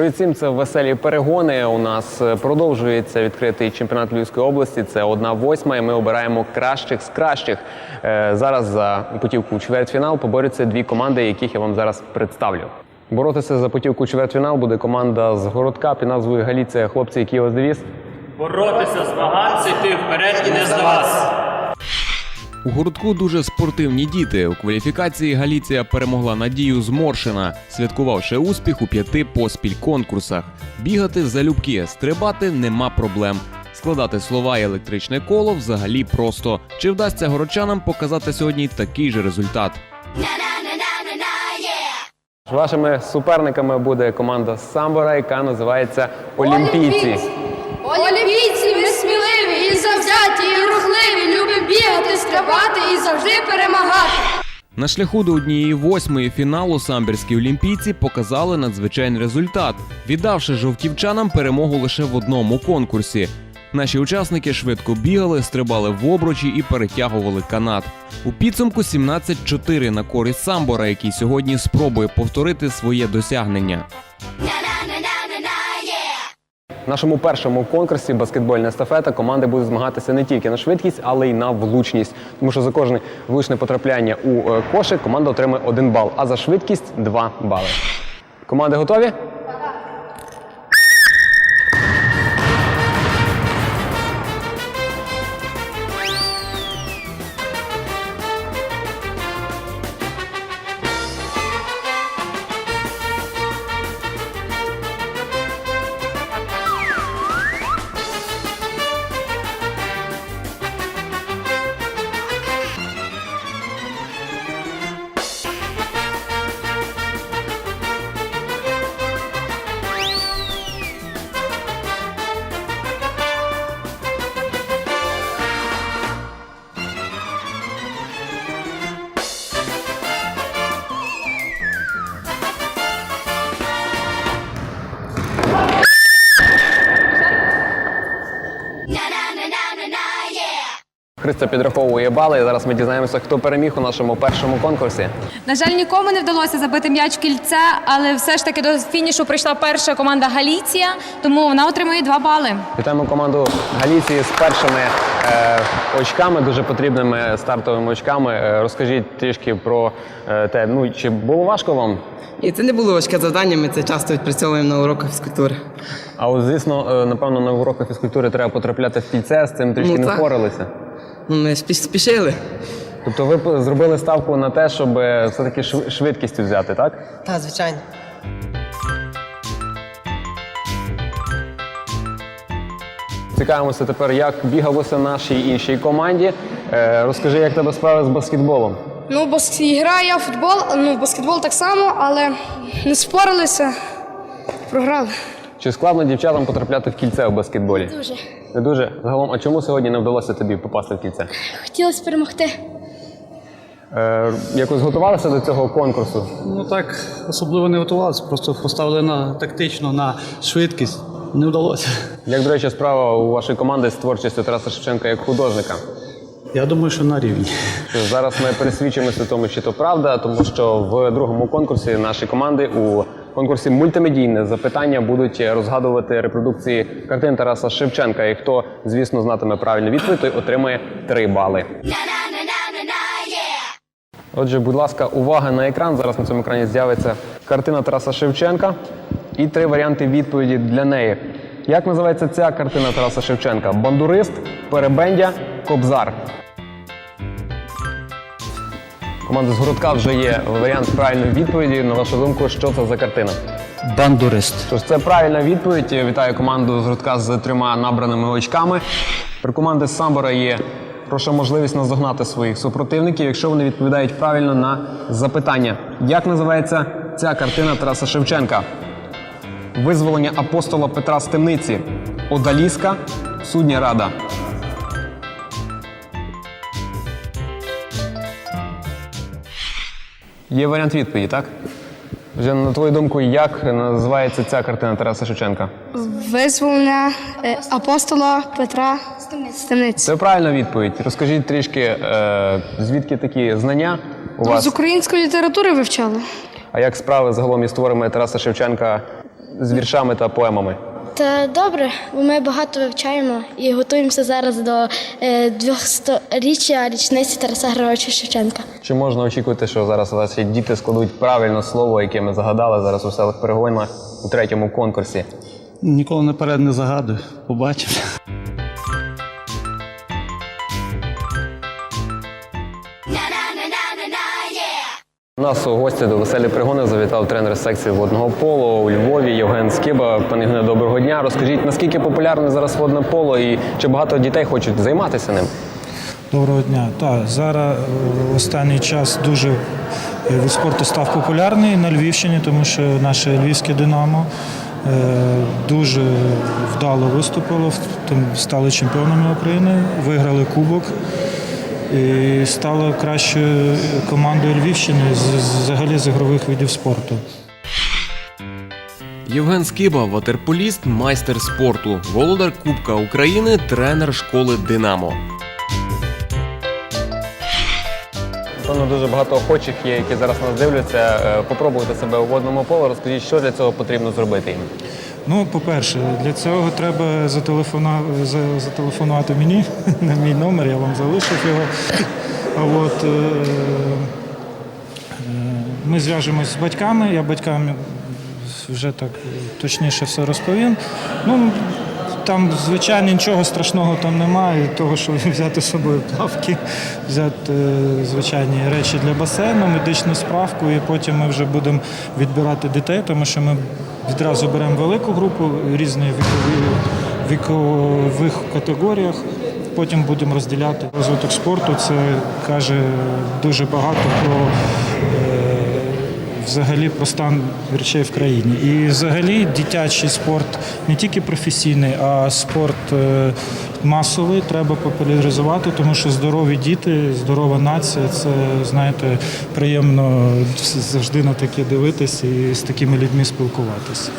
Привіт всім, це веселі перегони. У нас е, продовжується відкритий чемпіонат Львівської області. Це одна восьма, і ми обираємо кращих з кращих. Е, Зараз за путівку чвертьфінал поборються дві команди, яких я вам зараз представлю. Боротися за путівку чвертьфінал буде команда з городка під назвою Галіція. Хлопці, у вас девіз? Боротися, змагатися, йти вперед і не здаватися. У гуртку дуже спортивні діти. У кваліфікації Галіція перемогла Надію Зморшина, святкувавши успіх у п'яти поспіль конкурсах. Бігати залюбки, стрибати нема проблем. Складати слова і електричне коло взагалі просто. Чи вдасться городчанам показати сьогодні такий же результат? Вашими суперниками буде команда Самбора, яка називається Олімпійці. Олімпійці, бігати, і завжди перемагати. На шляху до однієї восьмої фіналу самбірські олімпійці показали надзвичайний результат, віддавши жовтівчанам перемогу лише в одному конкурсі. Наші учасники швидко бігали, стрибали в обручі і перетягували канат. У підсумку 17-4 на користь самбора, який сьогодні спробує повторити своє досягнення. Нашому першому конкурсі баскетбольна естафета команди будуть змагатися не тільки на швидкість, але й на влучність. Тому що за кожне влучне потрапляння у е, кошик команда отримує один бал, а за швидкість два бали. Команди готові? Христо підраховує бали. І зараз ми дізнаємося, хто переміг у нашому першому конкурсі. На жаль, нікому не вдалося забити м'яч в кільце, але все ж таки до фінішу прийшла перша команда Галіція, тому вона отримує два бали. Вітаємо команду Галіції з першими е, очками, дуже потрібними стартовими очками. Е, розкажіть трішки про е, те, ну чи було важко вам? І це не було важке завдання, ми це часто відпрацьовуємо на уроках фізкультури. А от звісно, е, напевно, на уроках фізкультури треба потрапляти в кільце, з цим трішки Ну, не так. впоралися. Ну, ми спіш- спішили. Тобто ви зробили ставку на те, щоб все-таки швидкістю взяти, так? Так, звичайно. Цікавимося тепер, як бігалося нашій іншій команді. Е, розкажи, як тебе справи з баскетболом? Ну, баск... граю я в футбол, ну, баскетбол так само, але не спорилися, програли. Чи складно дівчатам потрапляти в кільце в баскетболі? Дуже. Не дуже. Загалом, а чому сьогодні не вдалося тобі попасти в кільце? Хотілося перемогти. Е, якось готувалися до цього конкурсу? Ну так, особливо не готувалися, просто поставили на тактично на швидкість. Не вдалося. Як, до речі, справа у вашої команди з творчістю Тараса Шевченка як художника? Я думаю, що на рівні. Що зараз ми пересвідчимося в тому, чи то правда, тому що в другому конкурсі наші команди у конкурсі мультимедійне запитання будуть розгадувати репродукції картин Тараса Шевченка. І хто, звісно, знатиме правильну відповідь, той отримає три бали. Отже, будь ласка, увага на екран. Зараз на цьому екрані з'явиться картина Тараса Шевченка і три варіанти відповіді для неї. Як називається ця картина Тараса Шевченка? Бандурист, перебендя, кобзар. Команда з городка вже є варіант правильної відповіді. На вашу думку, що це за картина? Бандурист. Тож це правильна відповідь. Вітаю команду з городка з трьома набраними очками. При команди з Самбора є прошу можливість наздогнати своїх супротивників, якщо вони відповідають правильно на запитання. Як називається ця картина Тараса Шевченка? Визволення апостола Петра з темниці. Одаліска, судня рада. Є варіант відповіді, так? Вже на твою думку, як називається ця картина Тараса Шевченка? Визволення е, апостола Петра Стемниці. Це правильна відповідь. Розкажіть трішки, е, звідки такі знання у З української літератури вивчали. А як справи загалом із творами Тараса Шевченка з віршами та поемами? Та добре, бо ми багато вивчаємо і готуємося зараз до е, 200-річчя річниці Тараса Григоровича Шевченка. Чи можна очікувати, що зараз ваші діти складуть правильно слово, яке ми загадали зараз у селах перегонах у третьому конкурсі? Ніколи наперед не загадую. Побачимо. Нас у гості до веселі пригони завітав тренер секції водного поло у Львові Євген Скиба. Пане Євгене, доброго дня. Розкажіть, наскільки популярне зараз водне поло і чи багато дітей хочуть займатися ним? Доброго дня. Так, зараз е, останній час дуже е, вид спорту став популярний на Львівщині, тому що наше львівське Динамо е, дуже вдало виступило, стали чемпіонами України, виграли кубок і стало кращою командою Львівщини взагалі з ігрових видів спорту. Євген Скиба, ватерполіст, майстер спорту, володар Кубка України, тренер школи Динамо. Напевно, дуже багато охочих є, які зараз нас дивляться. Е, Попробуйте себе у водному поло. Розкажіть, що для цього потрібно зробити їм. Ну, по-перше, для цього треба зателефонувати мені на мій номер, я вам залишив його. А От, е, е, ми зв'яжемось з батьками, я батькам вже так точніше все розповім. Ну, там, звичайно, нічого страшного там немає, того, що взяти з собою плавки, взяти е, звичайні речі для басейну, медичну справку, і потім ми вже будемо відбирати дітей, тому що ми відразу беремо велику групу різних вікових категоріях. Потім будемо розділяти розвиток спорту. Це каже дуже багато про е, взагалі про стан речей в країні. І взагалі дитячий спорт не тільки професійний, а спорт е, масовий треба популяризувати, тому що здорові діти, здорова нація це знаєте, приємно завжди на таке дивитися і з такими людьми спілкуватися.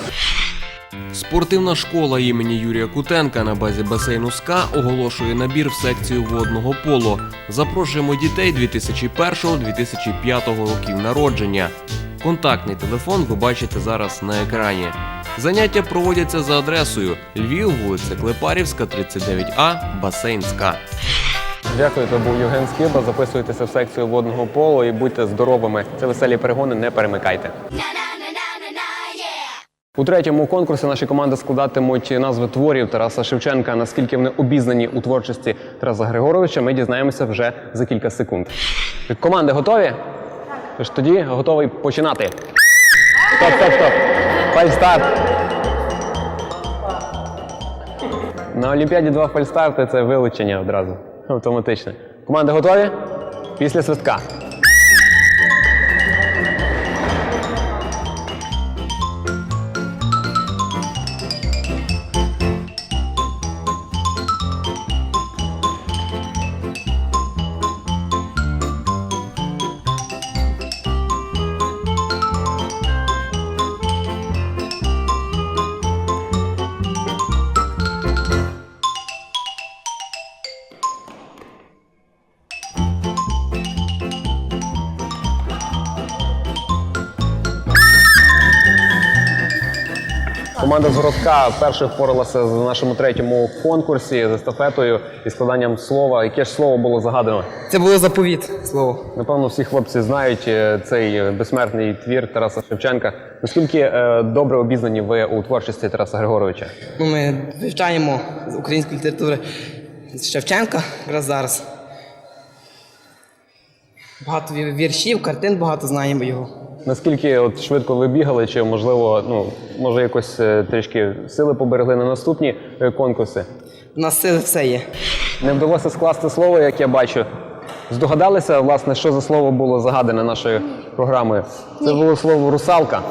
Спортивна школа імені Юрія Кутенка на базі басейну СКА оголошує набір в секцію водного поло. Запрошуємо дітей 2001-2005 років народження. Контактний телефон ви бачите зараз на екрані. Заняття проводяться за адресою Львів, вулиця Клепарівська, 39А, басейн СКА. Дякую, це був Євген Скиба. Записуйтеся в секцію водного поло і будьте здоровими. Це веселі перегони, не перемикайте. У третьому конкурсі наші команди складатимуть назви творів Тараса Шевченка. Наскільки вони обізнані у творчості Тараса Григоровича, ми дізнаємося вже за кілька секунд. Команди готові? Тож тоді готовий починати. Стоп, стоп, стоп. Фальстарт. На Олімпіаді два фальстарти це вилучення одразу. Автоматичне. Команди готові? Після свистка. Команда з городка першою впоралася в нашому третьому конкурсі з естафетою і складанням слова. Яке ж слово було загадано? Це було заповіт слово. Напевно, всі хлопці знають е, цей безсмертний твір Тараса Шевченка. Наскільки е, добре обізнані ви у творчості Тараса Григоровича? Ну, ми вивчаємо з української літератури Шевченка якраз зараз. Багато вір- віршів, картин багато знаємо його. Наскільки от швидко ви бігали, чи можливо, ну може якось е, трішки сили поберегли на наступні е, конкурси? У нас сили все є. Не вдалося скласти слово, як я бачу. Здогадалися, власне, що за слово було загадане нашою програмою? Це було слово русалка.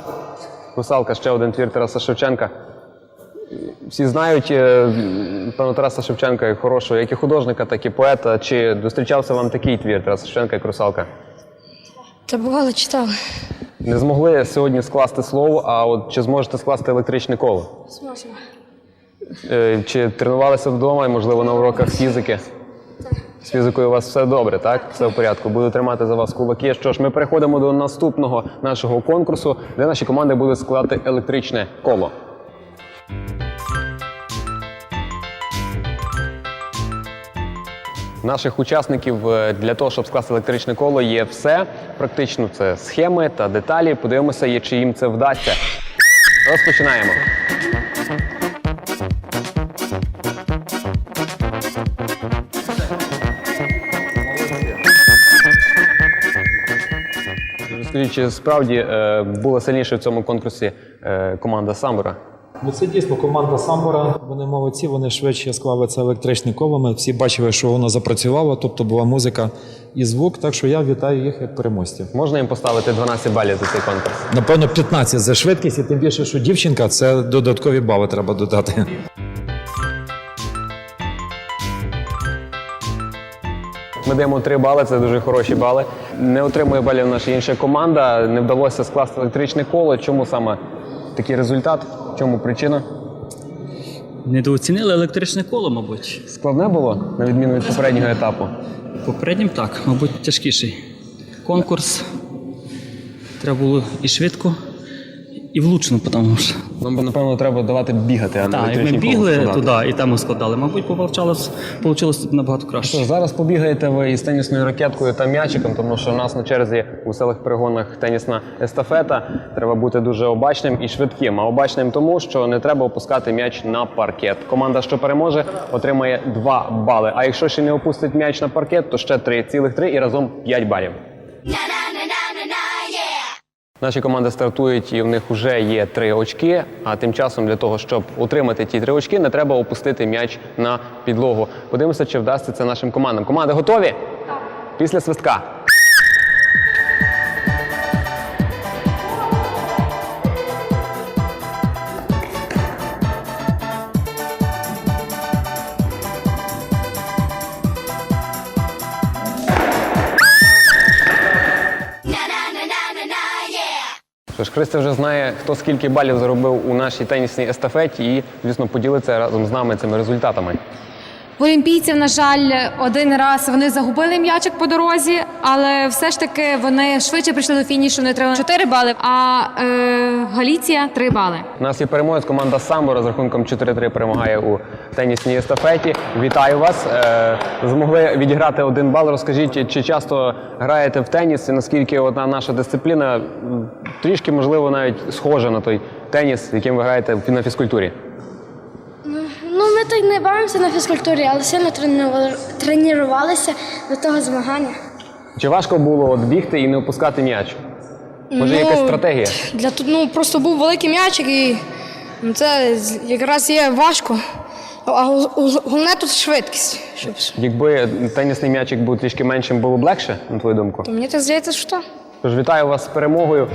Русалка ще один твір Тараса Шевченка. Всі знають е, пана Тараса Шевченка як хорошого, як і художника, так і поета. Чи зустрічався вам такий твір Тараса Шевченка, як русалка? Та бувало читали. Не змогли сьогодні скласти слово, а от чи зможете скласти електричне коло? Зможемо. Е, Чи тренувалися вдома, і, можливо, на уроках фізики? З фізикою у вас все добре, так? Все в порядку. Буду тримати за вас кулаки. Що ж, ми переходимо до наступного нашого конкурсу, де наші команди будуть складати електричне коло. Наших учасників е, для того, щоб скласти електричне коло, є все. Практично це схеми та деталі. Подивимося, чи їм це вдасться. Розпочинаємо. Скажіть, чи справді е, була сильніше в цьому конкурсі е, команда Самбора? Ну, це дійсно команда Самбора. Вони молодці, вони швидше склали це електричні коло. Всі бачили, що воно запрацювало, тобто була музика і звук. Так що я вітаю їх як переможців. Можна їм поставити 12 балів за цей конкурс? Напевно, 15 за швидкість, і тим більше, що дівчинка, це додаткові бали треба додати. Ми даємо 3 бали, це дуже хороші бали. Не отримує балів наша інша команда. Не вдалося скласти електричне коло. Чому саме такий результат? В чому причина? Недооцінили електричне коло, мабуть. Складне було на відміну від попереднього етапу. Попереднім так, мабуть, тяжкіший. Конкурс. Треба було і швидко, і влучно, тому що. Нам би, напевно треба давати бігати, а не Так, як ми бігли складати. туди і там ми складали, мабуть, получалось, получилось набагато краще. ж, зараз побігаєте ви із тенісною ракеткою та м'ячиком, тому що у нас на черзі у селих перегонах тенісна естафета. Треба бути дуже обачним і швидким. А обачним тому, що не треба опускати м'яч на паркет. Команда, що переможе, отримає 2 бали. А якщо ще не опустить м'яч на паркет, то ще 3, цілих 3 і разом 5 балів. Наші команди стартують і в них вже є три очки. А тим часом для того, щоб отримати ті три очки, не треба опустити м'яч на підлогу. Подивимося, чи вдасться це нашим командам. Команди готові? Так. Після свистка. Що ж, Христя вже знає, хто скільки балів заробив у нашій тенісній естафеті, і, звісно, поділиться разом з нами цими результатами. В олімпійців, на жаль, один раз вони загубили м'ячик по дорозі, але все ж таки вони швидше прийшли до фінішу, не отримали 4 бали, а е, Галіція 3 бали. У нас є переможець. Команда Самбо з рахунком 4-3 перемагає у тенісній естафеті. Вітаю вас. Е, Змогли відіграти один бал. Розкажіть, чи часто граєте в теніс і наскільки одна наша дисципліна трішки, можливо, навіть схожа на той теніс, яким ви граєте на фізкультурі? Так не бавимося на фізкультурі, але сильно тренувалися до того змагання. Чи важко було от бігти і не опускати м'яч? Може, Ну, якась стратегія? Для ну просто був великий м'ячик і ну, це якраз є важко. А гол- гол- головне тут швидкість. Щоб... Якби тенісний м'ячик був трішки меншим, було б легше, на твою думку? Мені так здається, що так. Тож вітаю вас з перемогою.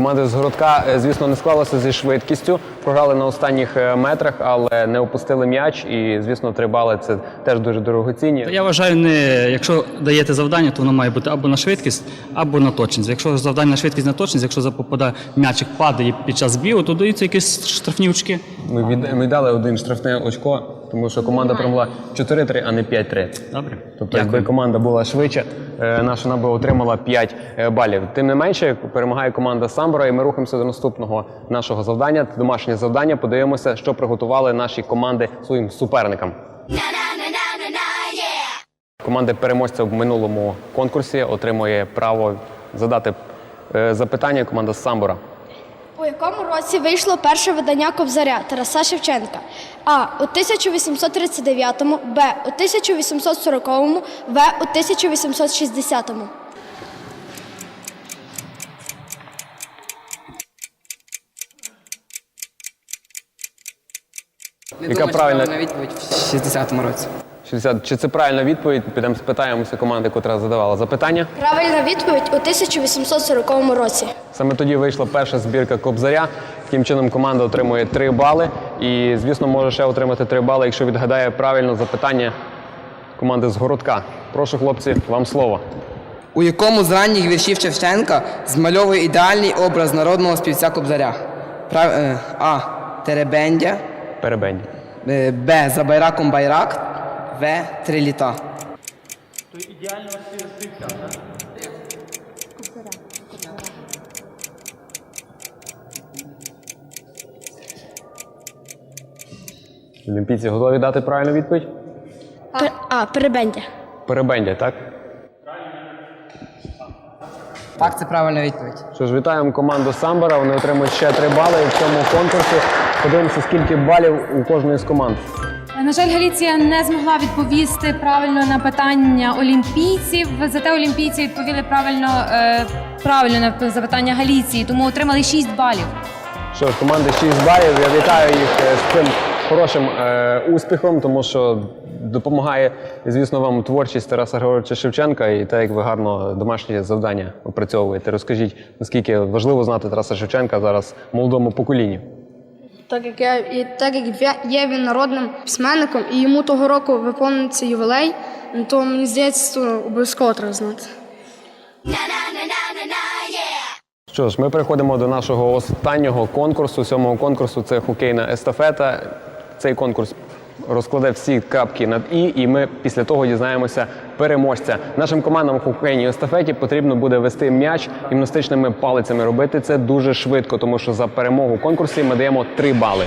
Команда з городка, е, звісно, не склалася зі швидкістю. Програли на останніх е, метрах, але не опустили м'яч. І, звісно, три бали це теж дуже дорогоцінні. Я вважаю, не, якщо даєте завдання, то воно має бути або на швидкість, або на точність. Якщо завдання на швидкість на точність, якщо попадає м'ячик падає під час бігу, то даються якісь штрафні очки. Ми, від, ми дали один штрафне очко, тому що команда перемогла 4-3, а не 5-3. Добре? Тобто, якби команда була швидше, е, наша вона отримала 5 е, балів. Тим не менше, перемагає команда Самбора, і ми рухаємося до наступного нашого завдання. Домашнє завдання. Подивимося, що приготували наші команди своїм суперникам. Команда переможця в минулому конкурсі отримує право задати е, запитання. Команда Самбора. У якому році вийшло перше видання Кобзаря Тараса Шевченка? А. У 1839, Б. У 1840, В. У 1860. Яка правильна відповідь в 60-му році. 60. Чи це правильна відповідь? Підемо спитаємося команди, котра задавала запитання. Правильна відповідь у 1840 році. Саме тоді вийшла перша збірка Кобзаря. Таким чином команда отримує 3 бали. І, звісно, може ще отримати 3 бали, якщо відгадає правильно запитання команди з городка. Прошу, хлопці, вам слово. У якому з ранніх віршів Шевченка змальовує ідеальний образ народного співця Кобзаря? Прав... е, А. Теребендя, Перебендя. Е, Б за байраком байрак, В три літа. Олімпійці готові дати правильну відповідь? Пер- А, перебендя. Перебендя, так? Так, це правильна відповідь. Що ж, вітаємо команду Самбора. Вони отримують ще три бали в цьому конкурсі. Подивимося, скільки балів у кожної з команд. На жаль, Галіція не змогла відповісти правильно на питання олімпійців. Зате олімпійці відповіли правильно, е, правильно на запитання Галіції, тому отримали 6 балів. Що ж, команди 6 балів. Я вітаю їх е, з цим хорошим е, успіхом, тому що допомагає, звісно, вам творчість Тараса Григоровича Шевченка і те, як ви гарно домашні завдання опрацьовуєте. Розкажіть, наскільки важливо знати Тараса Шевченка зараз молодому поколінню. Так як я і так як є він народним письменником, і йому того року виповниться ювілей, то мені здається, обов'язково треба знати. Що ж, ми переходимо до нашого останнього конкурсу. Сьомого конкурсу це хокейна естафета. Цей конкурс розкладе всі крапки над і, і ми після того дізнаємося переможця. Нашим командам в хокейній естафеті потрібно буде вести м'яч гімнастичними палицями. Робити це дуже швидко, тому що за перемогу в конкурсі ми даємо 3 бали.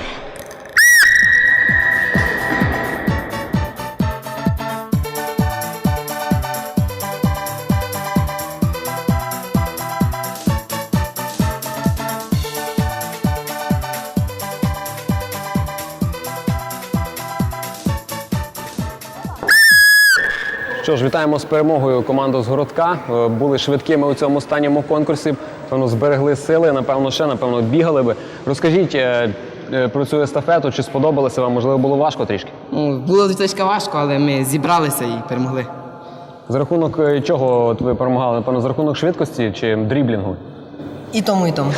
Що ж, вітаємо з перемогою команду з городка. Е, Були швидкими у цьому останньому конкурсі. Певно, зберегли сили, напевно, ще напевно бігали би. Розкажіть е, е, про цю естафету, чи сподобалося вам? Можливо, було важко трішки. Ну, було трішки важко, але ми зібралися і перемогли. За рахунок чого ви перемагали? Напевно, за рахунок швидкості чи дріблінгу? І тому, і тому.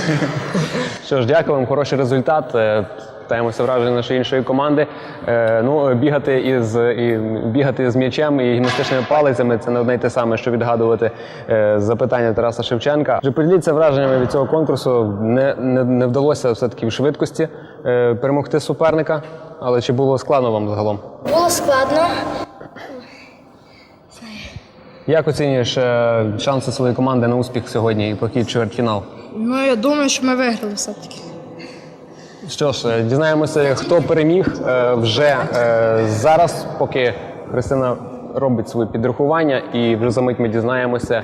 Що ж, дякую вам, хороший результат. Питаємося враження нашої іншої команди. Е, ну, бігати із і бігати з м'ячем і гімнастичними палицями це не одне й те саме, що відгадувати е, запитання Тараса Шевченка. Вже поділіться враженнями від цього конкурсу. Не, не, не вдалося все-таки в швидкості е, перемогти суперника. Але чи було складно вам загалом? Було складно. Як оцінюєш е, шанси своєї команди на успіх сьогодні і прохід в чвертьфінал? Ну, я думаю, що ми виграли все-таки. Що ж, е, дізнаємося, хто переміг е, вже е, зараз, поки Христина робить своє підрахування, і вже за мить ми дізнаємося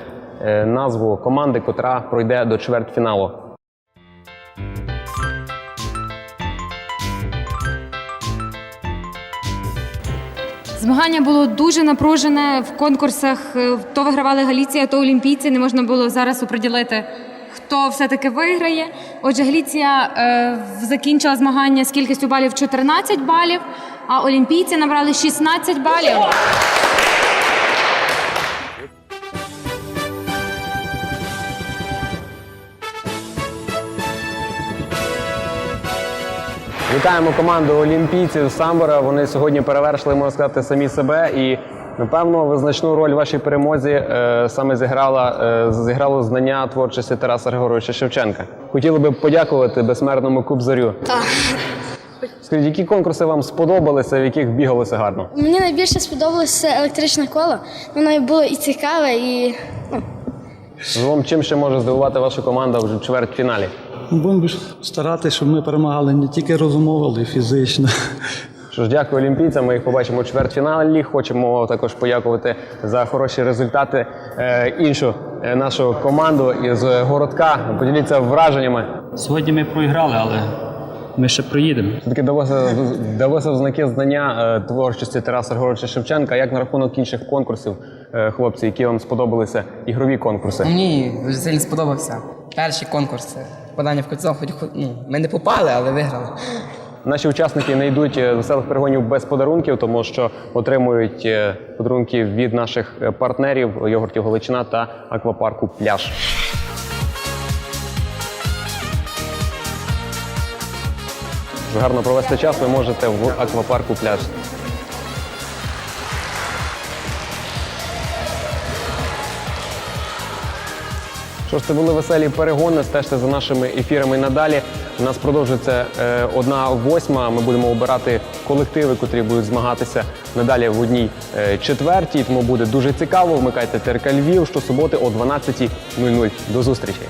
назву команди, котра пройде до чвертьфіналу. Змагання було дуже напружене в конкурсах. То вигравали Галіція, то олімпійці. Не можна було зараз оприділити, хто все-таки виграє. Отже, Галіція е, закінчила змагання з кількістю балів 14 балів, а олімпійці набрали 16 балів. Вітаємо команду олімпійців Самбора. Вони сьогодні перевершили, можна сказати, самі себе. І напевно визначну роль в вашій перемозі е, саме зіграла е, зіграло знання творчості Тараса Григоровича Шевченка. Хотіли би подякувати безсмертному Кубзарю. Так. Скажіть, які конкурси вам сподобалися, в яких бігалося гарно? Мені найбільше сподобалося електричне коло. Воно було і цікаве, і Загалом, чим ще може здивувати ваша команда вже в чвертьфіналі? Будемо старатися, щоб ми перемагали не тільки розумово, але й фізично. Що ж, дякую олімпійцям. Ми їх побачимо у чвертьфіналі. Хочемо також подякувати за хороші результати е, іншу е, нашу команду із городка. Поділіться враженнями. Сьогодні ми проіграли, але ми ще проїдемо. Таки далося далося в знаки знання е, творчості Тараса Григоровича Шевченка. Як на рахунок інших конкурсів, е, хлопці, які вам сподобалися ігрові конкурси? Мені дуже сильно сподобався. Перший конкурс. Подання в кольцо, хоч ну, ми не попали, але виграли. Наші учасники не йдуть до селих веселих перегонів без подарунків, тому що отримують е, подарунки від наших е, партнерів йогуртів Галичина та аквапарку Пляж. Гарно провести час ви можете в аквапарку Пляж. Що ж, це були веселі перегони. Стежте за нашими ефірами надалі. У нас продовжується е, одна восьма. Ми будемо обирати колективи, котрі будуть змагатися надалі в одній е, четвертій. Тому буде дуже цікаво. Вмикайте ТРК Львів щосуботи о 12.00. До зустрічі!